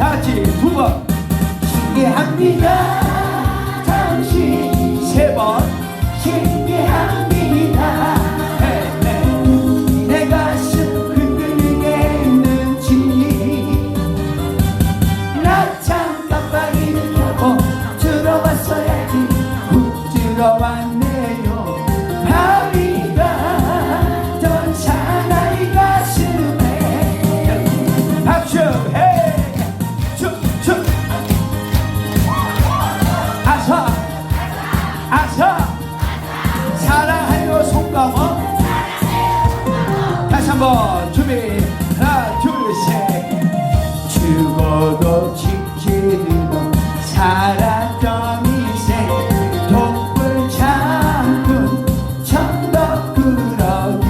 같이 두 번. 신기합니다. 당신 한번 준비. 하나 둘셋. 죽어도 지키는 살았던 인생 독불 장군 천덕꾸러기.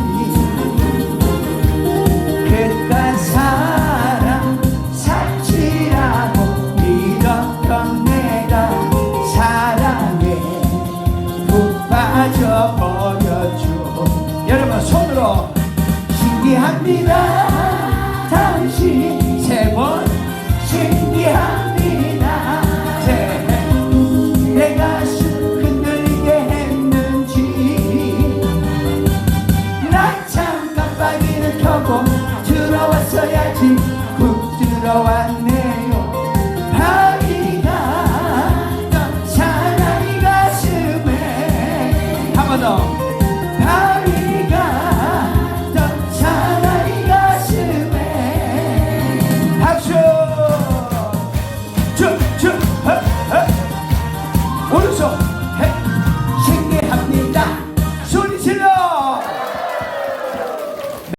그깟 사랑 사치라고 믿었던 내가 사랑에 푹 빠져버렸죠 여러분 손으로 신기합니다. 당신 세 번 신기합니다. 세. 내 가슴 흔들리게 했는지. 낮잠 깜빡이를 켜고 들어왔어야지. 훅 들어왔네